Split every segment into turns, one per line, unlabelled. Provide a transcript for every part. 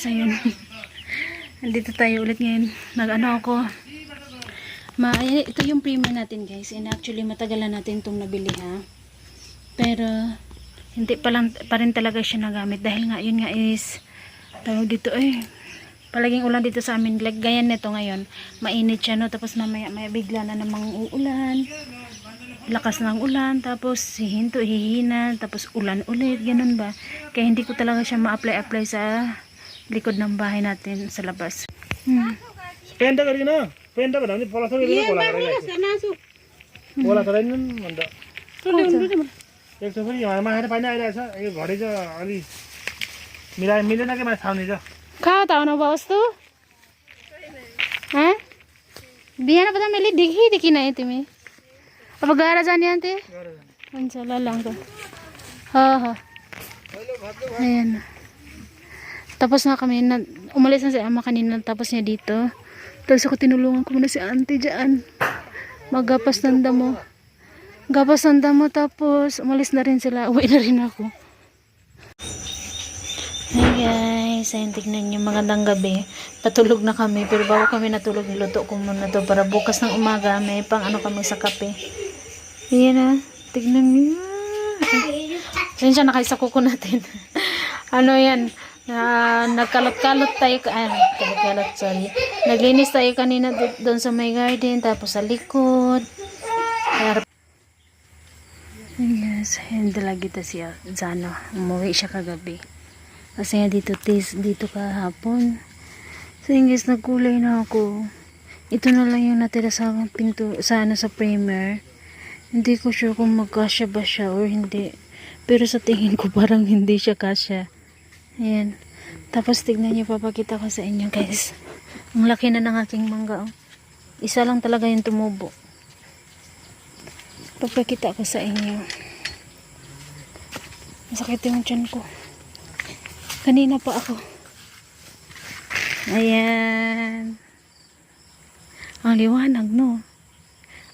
guys, ayun. Nandito tayo ulit ngayon. Nag-ano ako. Ma ito yung primer natin guys. And actually matagal na natin itong nabili ha. Pero hindi pa, lang, pa rin talaga siya nagamit. Dahil nga yun nga is tawag dito eh. Palaging ulan dito sa amin. Like ganyan nito ngayon. Mainit siya no. Tapos mamaya may bigla na namang uulan. Lakas ng ulan. Tapos hihinto, hihina. Tapos ulan ulit. Ganun ba? Kaya hindi ko talaga siya ma-apply-apply sa likod ng bahay natin sa labas. Penta
ka rin na. Penta ka dami. Pola sa rin. Pola sa rin. Pola sa rin. Manda. एक सौ पनि घरमा आएर पानी na यो घरै छ अलि मिलाए मिलेन कि na छाउने
छ कहाँ त आउनु भयो कस्तो बिहान पो त मैले देखिदेखि नै तिमी अब गएर जाने अन्ते हुन्छ ल ल हो हो Tapos na kami, na, umalis na si ama kanina, tapos niya dito. Tapos ako tinulungan ko muna si auntie dyan. Magapas ng damo. Gapas ng damo, tapos umalis na rin sila. Uwi na rin ako. Hey guys, ayun tignan nyo, magandang gabi. Patulog na kami, pero bago kami natulog, niluto ko muna to para bukas ng umaga, may pang ano kami sa kape. Ayan na, tignan nyo. Ayan siya, nakaisa kuko natin. ano yan, na nagkalot-kalot tayo, ah, kalot-kalot, sorry. Naglinis tayo kanina do- doon sa may garden, tapos sa likod. Yes, hindi lagi ta siya Zano. Umuwi siya kagabi. Kasi nga dito tis, dito kahapon. So guys, nagkulay na ako. Ito na lang yung natira sa pinto, sa ano sa primer. Hindi ko sure kung magkasya ba siya or hindi. Pero sa tingin ko parang hindi siya kasya. Ayan. Tapos tignan niyo, papakita ko sa inyo guys. Ang laki na ng aking mangga. oh. Isa lang talaga yung tumubo. Papakita ko sa inyo. Masakit yung tiyan ko. Kanina pa ako. Ayan. Ang liwanag, no?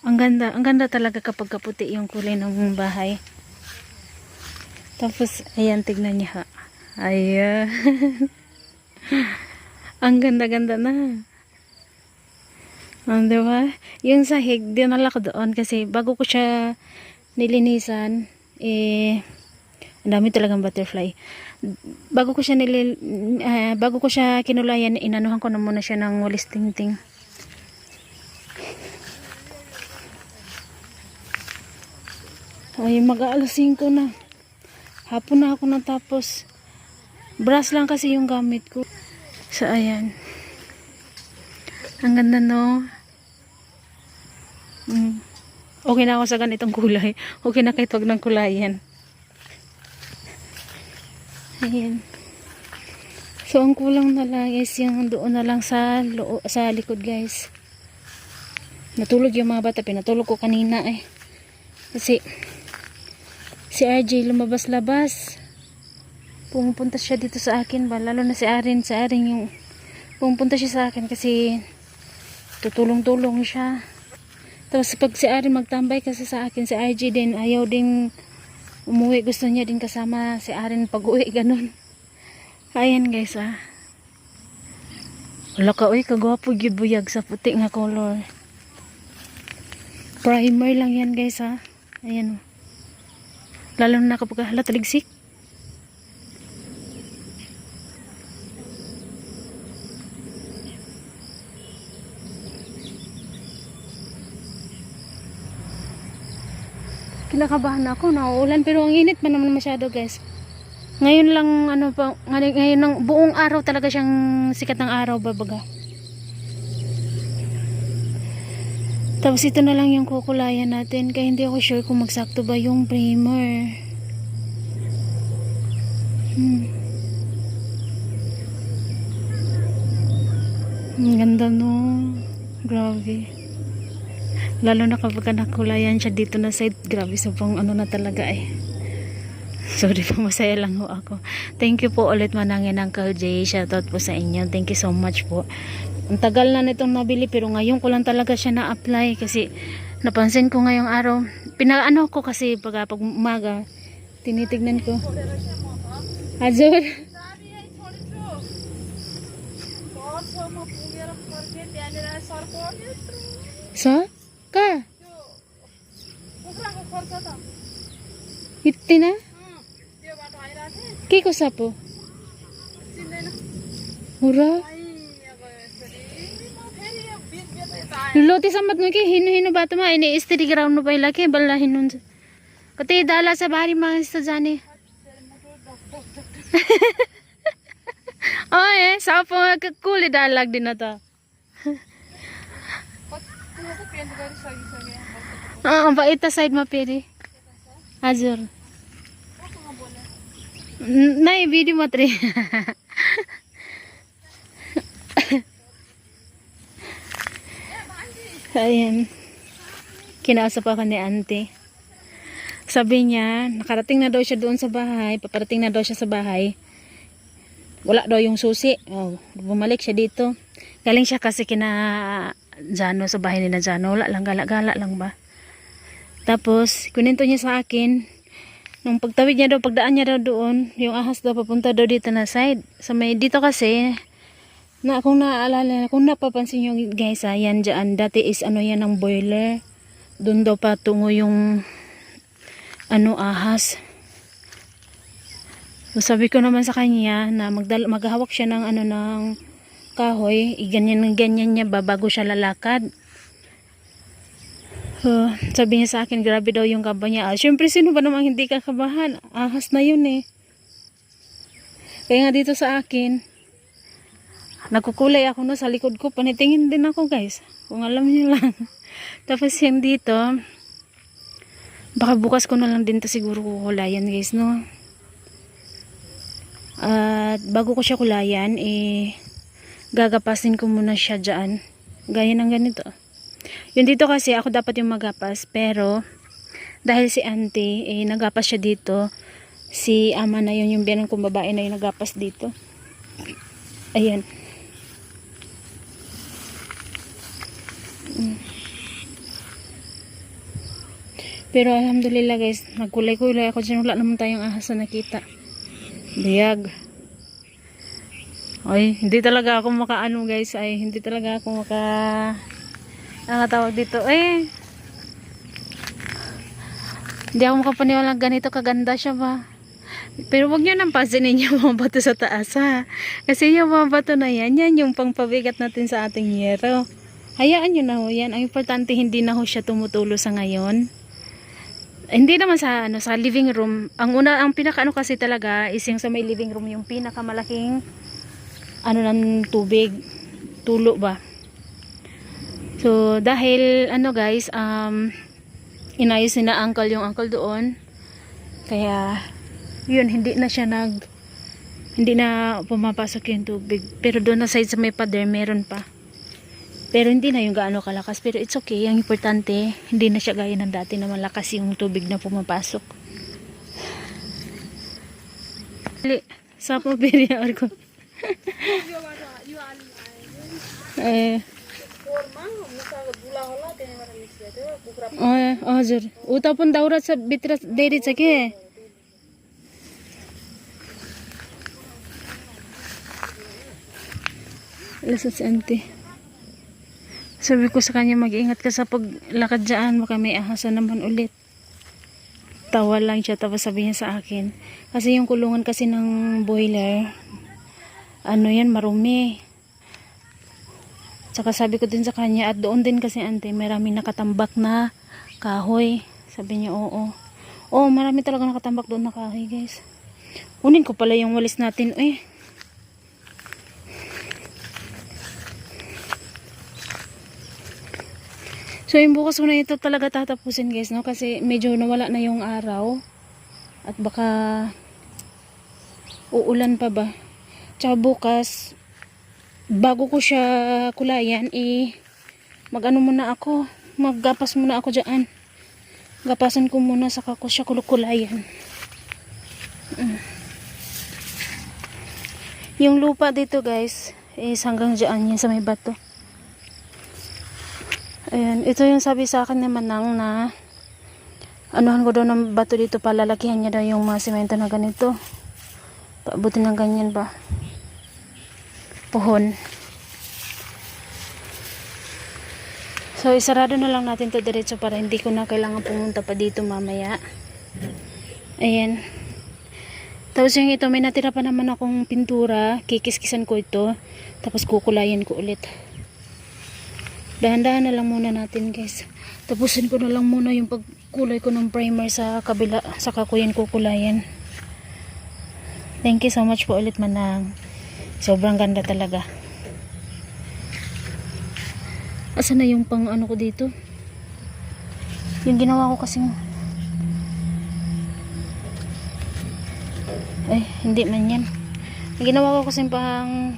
Ang ganda. Ang ganda talaga kapag kaputi yung kulay ng bahay. Tapos, ayan, tignan niya ha. Ayan. ang ganda-ganda na. Um, diba? Yung sahig, dinala ko doon kasi bago ko siya nilinisan, eh, ang dami talagang butterfly. Bago ko siya nilil, ah, bago ko siya kinulayan, inanuhan ko na muna siya ng walis tingting. Ay, mag-aalas 5 na. Hapon na ako natapos. Brush lang kasi yung gamit ko. So, ayan. Ang ganda, no? Mm. Okay na ako sa ganitong kulay. Okay na kahit wag ng kulayan. Ayan. So, ang kulang na lang is yung doon na lang sa, sa likod, guys. Natulog yung mga bata. Pinatulog ko kanina, eh. Kasi, si RJ lumabas-labas. Pumupunta siya dito sa akin ba? Lalo na si Arin. Si Arin yung pumupunta siya sa akin kasi tutulong-tulong siya. Tapos pag si Arin magtambay kasi sa akin, si RJ din ayaw din umuwi. Gusto niya din kasama si Arin pag uwi, ganun. Ayan guys ah. Wala ka, uy, kagwapo gibuyag sa puti nga color. Primer lang yan guys ha. Ayan oh. Lalo na kapag halataligsik. Kinakabahan ako nauulan. Pero ang init pa naman masyado guys. Ngayon lang ano pa ngayon, ngayon ng buong araw talaga siyang sikat ng araw babaga. Tapos ito na lang yung kukulayan natin kaya hindi ako sure kung magsakto ba yung primer. Hmm. ang ganda no? Grabe Lalo na kapag nakulayan siya dito na side, grabe sobrang ano na talaga eh. Sorry po, masaya lang ho ako. Thank you po ulit manangin Uncle Jay. Shoutout po sa inyo. Thank you so much po. Ang tagal na nitong nabili pero ngayon ko lang talaga siya na-apply kasi napansin ko ngayong araw. Pinaano ko kasi pag, pag umaga, tinitignan ko. Azur. Sa? कहाँ हित्तिना के को साप हो र लोते कि हिँड्नु हिँड्नु बाटोमा अहिले यस्तरी गराउनु पहिला के बल्ल हिँड्नुहुन्छ कतै दाला छ बारीमा यस्तो जाने अँ ए साप कसले डाल लाग्दैन त Ah, ang bait ta side mapiri. Azur. Nay video matri. Ayan. Kinausap ako ni auntie. Sabi niya, nakarating na daw siya doon sa bahay. Paparating na daw siya sa bahay. Wala daw yung susi. Oh, bumalik siya dito. Galing siya kasi kina Jano sa bahay ni na Jano. Wala lang, gala-gala lang ba. Tapos, kuninto niya sa akin, nung pagtawid niya daw, pagdaan niya daw doon, yung ahas daw papunta daw dito na side. Sa may, dito kasi, na kung naaalala, kung napapansin nyo guys, ah, yan dyan, dati is ano yan ng boiler. Doon daw patungo yung ano ahas. So, sabi ko naman sa kanya na magdal maghahawak siya ng ano ng kahoy, iganyan ganyan niya ba bago siya lalakad. So, sabi niya sa akin, grabe daw yung kaba niya. Ah, Siyempre, sino ba namang hindi kakabahan? Ahas na yun eh. Kaya nga dito sa akin, nagkukulay ako no sa likod ko. Panitingin din ako guys. Kung alam niyo lang. Tapos yung dito, baka bukas ko na lang din to siguro kukulayan guys no. At bago ko siya kulayan, eh, gagapasin ko muna siya dyan. Gaya ng ganito. Yung dito kasi ako dapat yung magapas pero dahil si auntie eh nagapas siya dito si ama na yun yung biyanan kong babae na yung nagapas dito ayan Mm. pero alhamdulillah guys nagkulay-kulay ako dyan wala naman tayong ahas na nakita biyag ay hindi talaga ako makaano guys. Ay hindi talaga ako maka ang tawag dito eh. Hindi ako makapaniwala ganito kaganda siya ba? Pero wag nyo nang pasinin yung mga bato sa taas ha? Kasi yung mga bato na yan yan yung pangpabigat natin sa ating yero. Hayaan nyo na ho yan. Ang importante hindi na ho siya tumutulo sa ngayon. Hindi naman sa ano sa living room. Ang una ang pinaka ano kasi talaga is yung sa may living room yung pinakamalaking ano ng tubig tulo ba So, dahil, ano guys, um, inayos na uncle yung uncle doon. Kaya, yun, hindi na siya nag, hindi na pumapasok yung tubig. Pero doon na side sa may pader, meron pa. Pero hindi na yung gaano kalakas. Pero it's okay. Ang importante, hindi na siya gaya ng dati na malakas yung tubig na pumapasok. Sa po biriya ko. eh, अँ, हजुर उता पनि दाउरा छ भित्र डेरी छ के Lasot si auntie. Sabi ko sa kanya mag-ingat ka sa paglakad dyan baka may ahasan naman ulit. Tawa lang siya tapos sabi niya sa akin. Kasi yung kulungan kasi ng boiler ano yan marumi. Tsaka sabi ko din sa kanya at doon din kasi ante marami nakatambak na kahoy. Sabi niya oo. Oo marami talaga nakatambak doon na kahoy guys. Kunin ko pala yung walis natin eh. So yung bukas ko na ito talaga tatapusin guys no kasi medyo nawala na yung araw at baka uulan pa ba. Tsaka bukas bago ko siya kulayan eh magano muna ako maggapas muna ako dyan. Gapasan ko muna saka ko siya kulukulayan Mm. yung lupa dito guys is hanggang dyan yan sa may bato. Ayan ito yung sabi sa akin naman nang na anuhan ko daw ng bato dito palalakihan niya daw yung mga semento na ganito. Paabutin ng ganyan ba pohon. So, isarado na lang natin to diretso para hindi ko na kailangan pumunta pa dito mamaya. Ayan. Tapos yung ito, may natira pa naman akong pintura. Kikiskisan ko ito. Tapos kukulayan ko ulit. Dahan-dahan na lang muna natin guys. Tapusin ko na lang muna yung pagkulay ko ng primer sa kabila. Saka ko yan kukulayan. Thank you so much po ulit manang. Sobrang ganda talaga. Asa na yung pang ano ko dito? Yung ginawa ko kasing ay hindi man yan. Yung ginawa ko kasing pang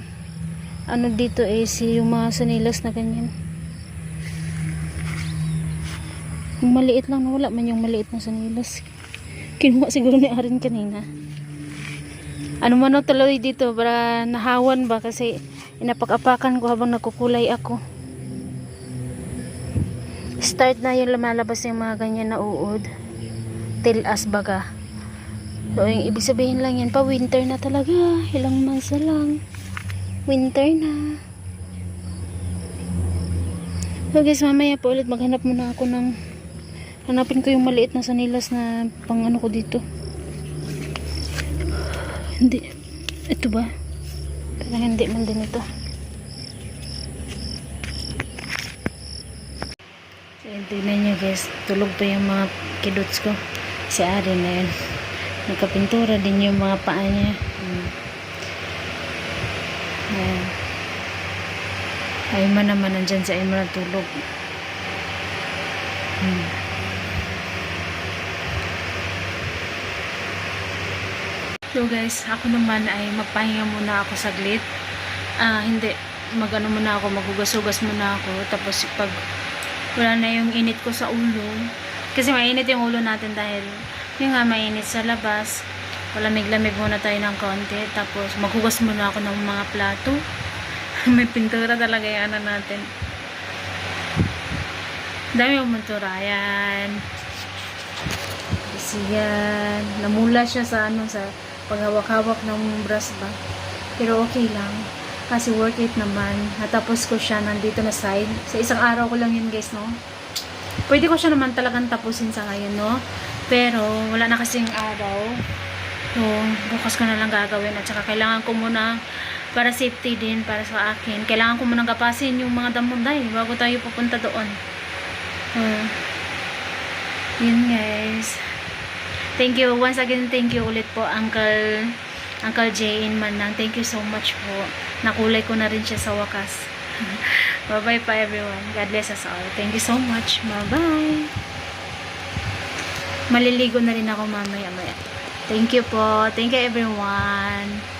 ano dito is yung mga sanilas na ganyan. Yung maliit lang wala man yung maliit na sanilas. Kinuha siguro ni Arin kanina. Ano man ako tuloy dito para nahawan ba kasi inapak-apakan ko habang nagkukulay ako. Start na yung lumalabas yung mga ganyan na uod. Till as baga. So, yung ibig sabihin lang yan, pa winter na talaga. Ilang months na lang. Winter na. So guys, mamaya po ulit maghanap muna ako ng hanapin ko yung maliit na sanilas na pang ano ko dito. Hindi. Ito ba? Parang hindi man din ito. So, yun, tignan nyo guys. Tulog pa yung mga kidots ko. Si Ari na yun. Nagkapintura din yung mga paa niya. Hmm. Ayan. Ay man naman nandyan sa imo tulog. So guys, ako naman ay magpahinga muna ako saglit. Ah, hindi. Magano muna ako, maghugas-hugas muna ako. Tapos pag wala na yung init ko sa ulo. Kasi mainit yung ulo natin dahil yung nga mainit sa labas. Palamig-lamig muna tayo ng konti. Tapos maghugas muna ako ng mga plato. May pintura talaga yung ano natin. Dami yung pintura. Ayan. Kasi yan. Namula siya sa ano sa paghawak-hawak ng brush ba. Pero okay lang. Kasi worth it naman. Natapos ko siya nandito na side. Sa isang araw ko lang yun guys, no? Pwede ko siya naman talagang tapusin sa ngayon, no? Pero wala na kasing araw. So, bukas ko na lang gagawin. At saka kailangan ko muna para safety din para sa akin. Kailangan ko muna kapasin yung mga damunday bago tayo pupunta doon. So, yun guys. Thank you. Once again, thank you ulit po, Uncle Uncle Jay in Manang. Thank you so much po. Nakulay ko na rin siya sa wakas. Bye-bye pa everyone. God bless us all. Thank you so much. Bye-bye. Maliligo na rin ako mamaya-maya. Thank you po. Thank you everyone.